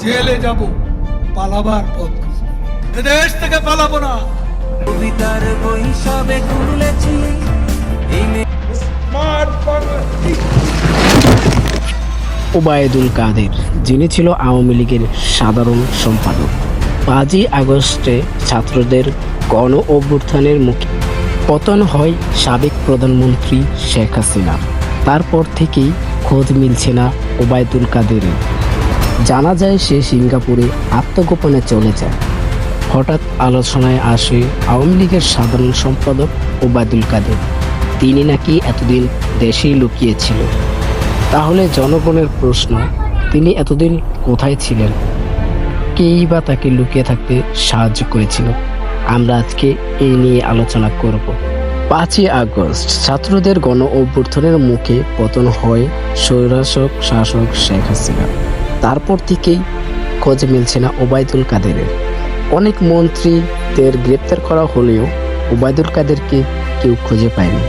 জেলে যাব পালাবার পথ এদেশ থেকে পালাবো না। কবিতার বই সবে খুলেছি। এই ওবায়দুল কাদের যিনি ছিল আওয়ামী লীগের সাধারণ সম্পাদক। পাঁচই আগস্টে ছাত্রদের গণ অভ্যুত্থানের মুখে পতন হয় সাবেক প্রধানমন্ত্রী শেখ হাসিনা। তারপর থেকেই খোঁজ মিলছে না ওবায়দুল কাদেরের। জানা যায় সে সিঙ্গাপুরে আত্মগোপনে চলে যায় হঠাৎ আলোচনায় আসে আওয়ামী লীগের সাধারণ সম্পাদক ওবায়দুল কাদের। তিনি নাকি এতদিন দেশেই লুকিয়েছিল। তাহলে জনগণের প্রশ্ন, তিনি এতদিন কোথায় ছিলেন? কেই বা তাকে লুকিয়ে থাকতে সাহায্য করেছিল? আমরা আজকে এই নিয়ে আলোচনা করব। পাঁচই আগস্ট, ছাত্রদের গণ অভ্যর্থনের মুখে পতন হয় স্বৈরাশক শাসক শেখ হাসিনা। তারপর থেকেই খোঁজ মিলছে না ওবায়দুল কাদেরের। অনেক মন্ত্রীদের গ্রেপ্তার করা হলেও ওবায়দুল কাদেরকে কেউ খুঁজে পায়নি।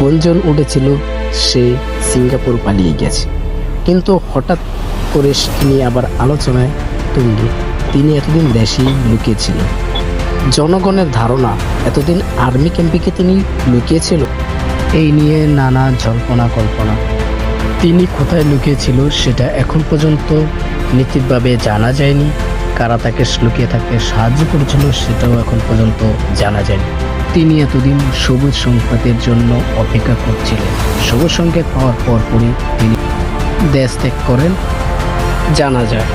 গুঞ্জন উঠেছিল, সে সিঙ্গাপুর পালিয়ে গেছে। কিন্তু হঠাৎ করে তিনি আবার আলোচনায় তুঙ্গে। তিনি এতদিন দেশেই লুকিয়েছিলেন। জনগণের ধারণা, এতদিন আর্মি ক্যাম্পে কি তিনি লুকিয়েছিল? এই নিয়ে নানা জল্পনা কল্পনা তিনি কোথায় লুকিয়েছিল সেটা এখন পর্যন্ত নিশ্চিতভাবে জানা যায়নি। কারা তাকে লুকিয়ে থাকতে সাহায্য করেছিল সেটাও এখন পর্যন্ত জানা যায়নি। তিনি এতদিন সবুজ সংকেতের জন্য অপেক্ষা করছিলেন। সবুজ সংকেত পাওয়ার পরপরই তিনি দেশ ত্যাগ করেন। জানা যায়।